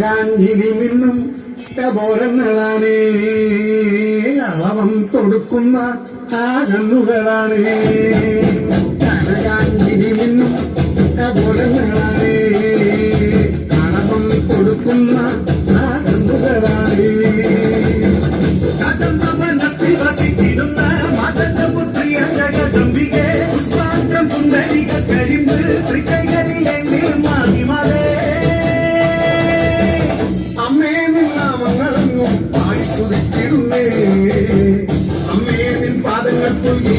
കനകാഞ്ജിരി മിന്നും കബോരങ്ങളാണ് അളവം തൊടുക്കുന്ന ആ കണ്ണുകളാണ് കനകാഞ്ജിരി മിന്നും കബോരങ്ങളാണ് അളവം കൊടുക്കുന്ന പുഷ്പാന്തം കുന്തരിക കരിമ്പ് പാടി സ്തുതിച്ചിടുന്നേ അമ്മേ നിൻ പാദങ്ങൾ പുൽകി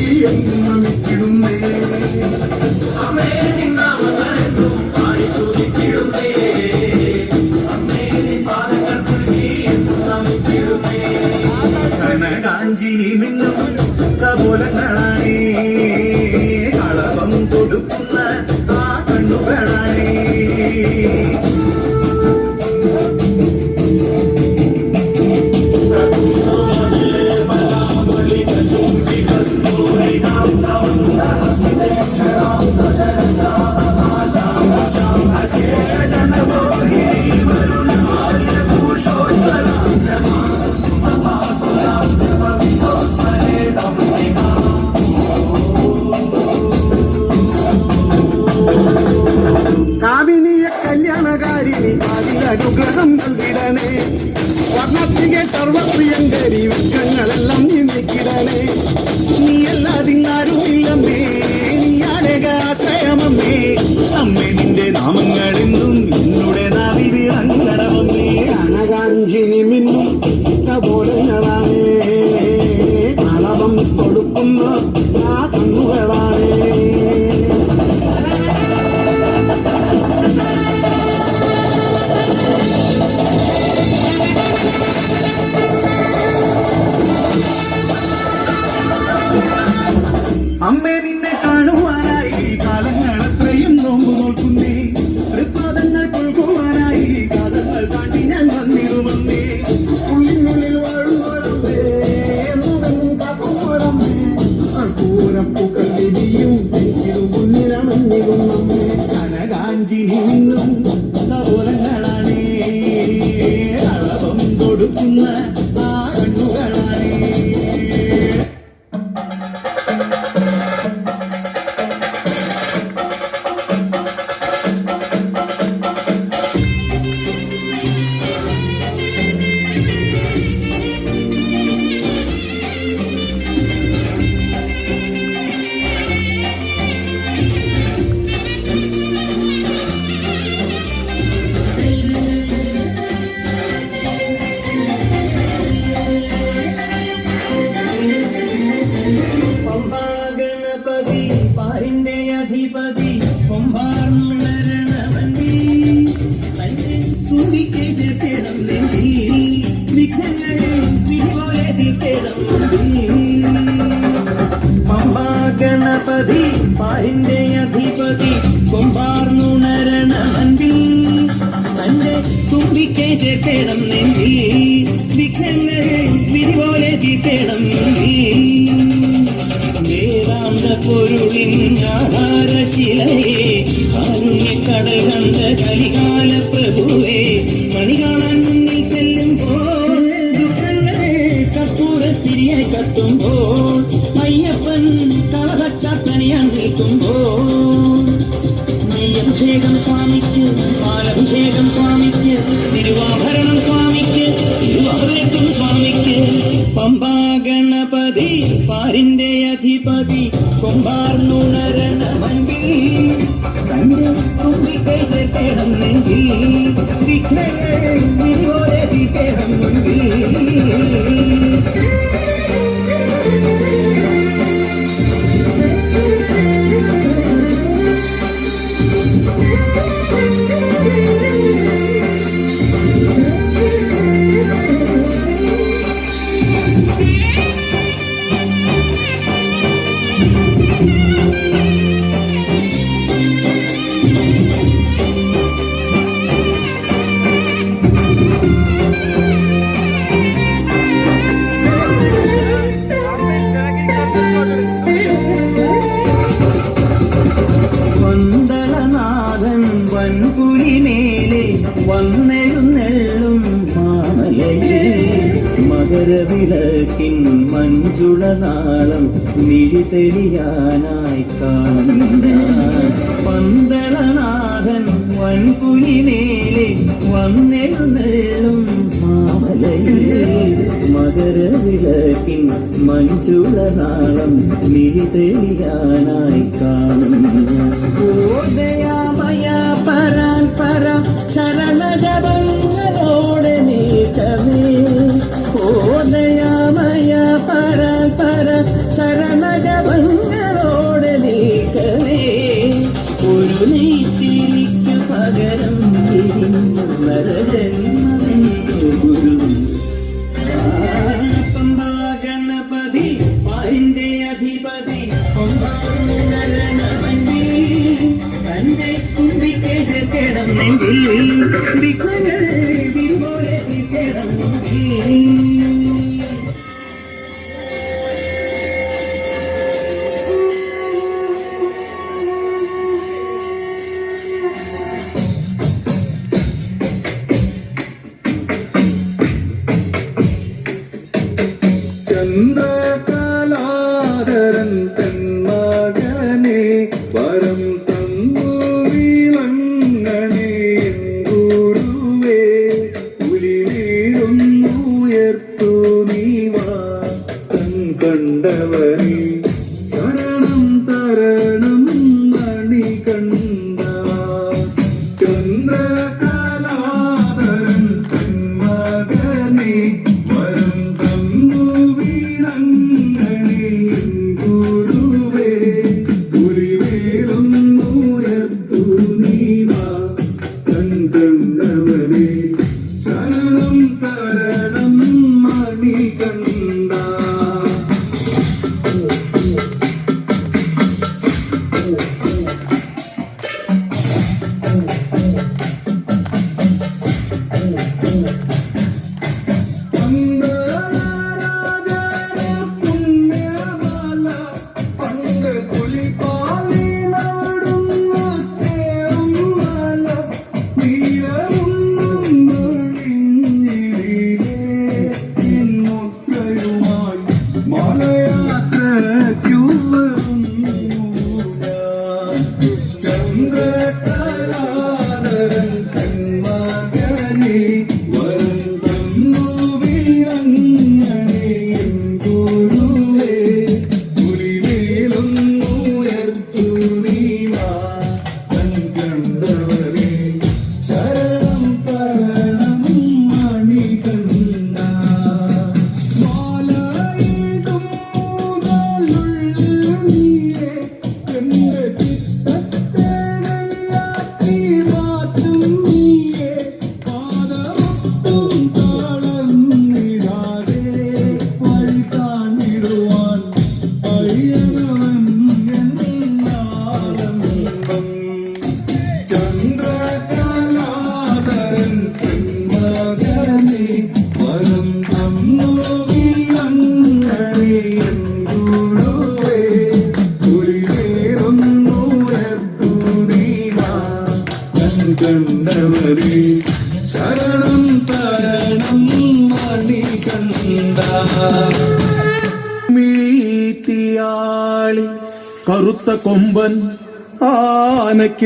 പമ്പാഗണപതി പാരിന്റെ അധിപതി കൊമ്പാർന്നുണരണമന്തി തന്റെ തുടിക്കെതിർത്തിടം നെന്തി. വിഘ്നങ്ങളെ വിധിപോലെ നെന്തി. വേദാന്ത പൊരുളിൻ ആധാരശിലയെ കാരുണ്യക്കടൽ കണ്ട കലികാല തിരുവാഭരണം സ്വാമിക്ക് തിരുവാഭരണം സ്വാമിക്ക്. പമ്പാഗണപതി പാരിന്റെ അധിപതി കൊമ്പാർന്നുണരണ മൻപിൽ തന്റെ ചേർത്തേടം നെഞ്ചിൽ വിഘ്നങ്ങളെ വിരിപോലെ തീർത്തേടം മുൻപിൽ I devil. be ಯಾತ್ರೆ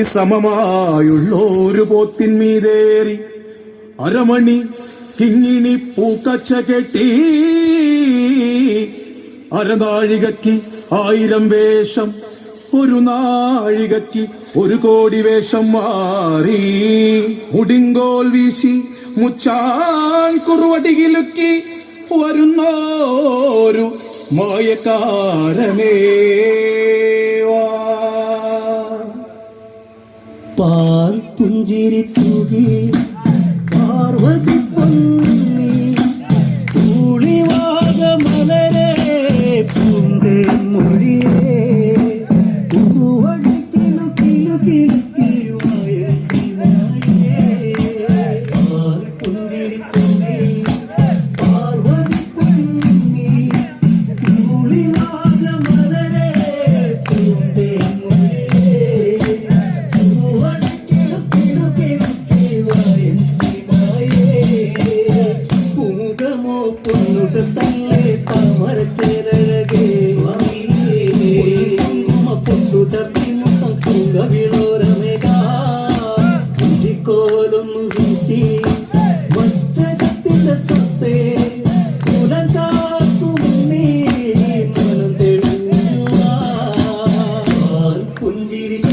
സമമായുള്ളോരു പോത്തിന്മീതേറി അരമണി കിങ്ങിണി പൂക്കച്ച കെട്ടി. അരനാഴികക്ക് ആയിരം വേഷം ഒരു നാഴികക്ക് ഒരു കോടി വേഷം മാറി. മുടിങ്കോൽ വീശി മുച്ചാൻ കുറുവടികിലുക്കി വരുന്നോരു മായക്കാരനേ. പാൽ പുഞ്ചിരി തുകി പാർവതി പൊന്നു Puji.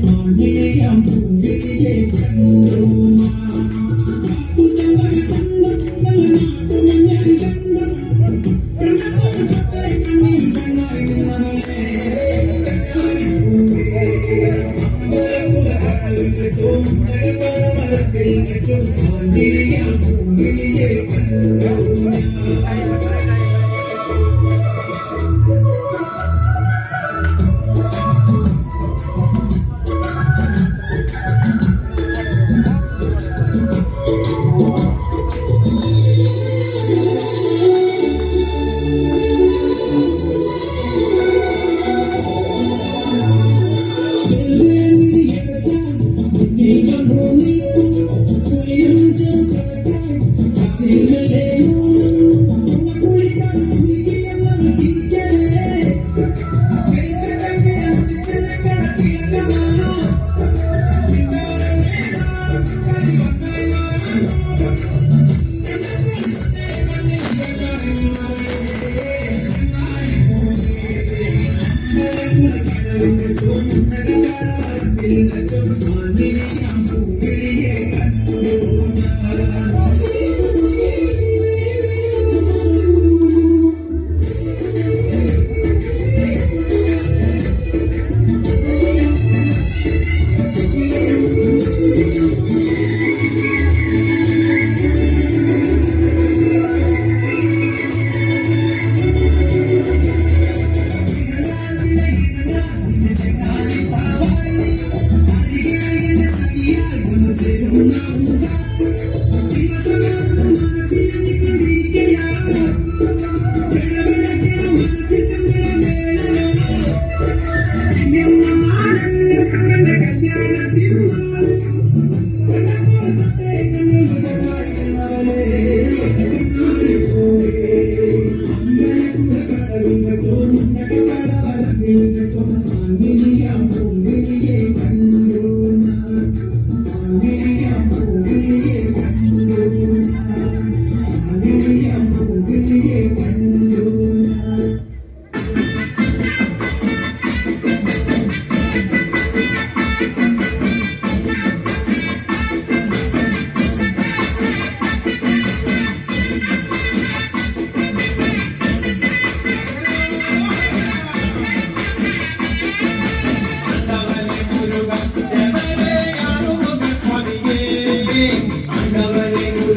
തൊഴിയം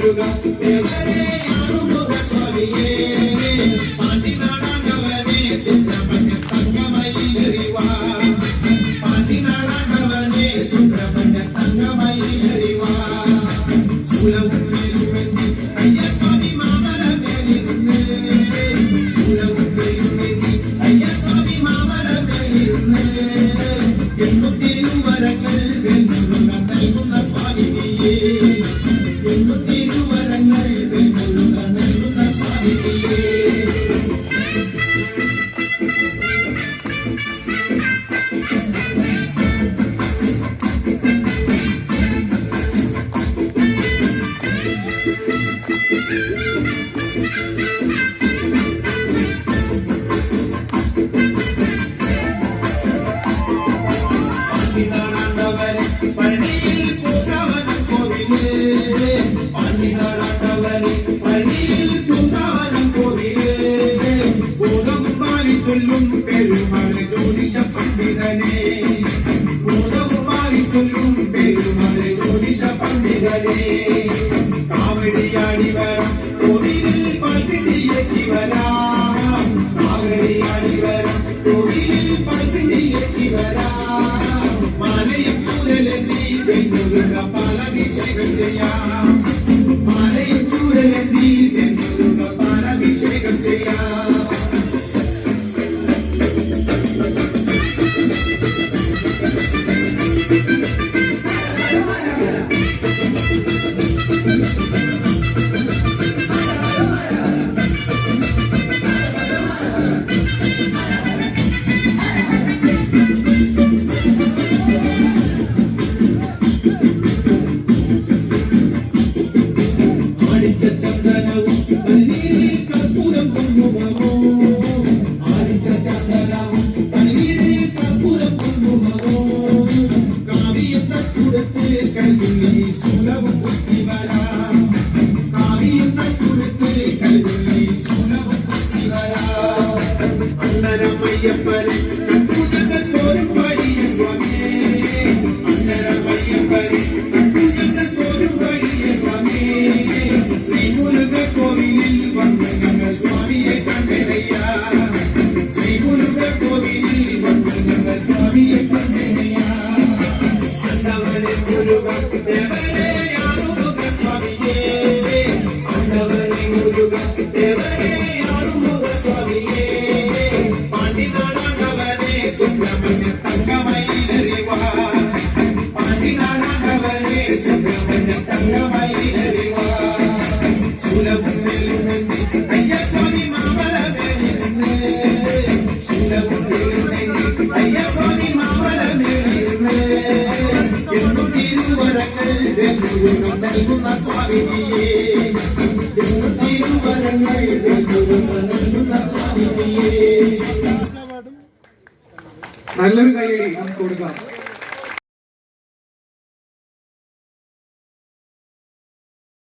lugar eu darei Durga పాలభిషేకం చేయ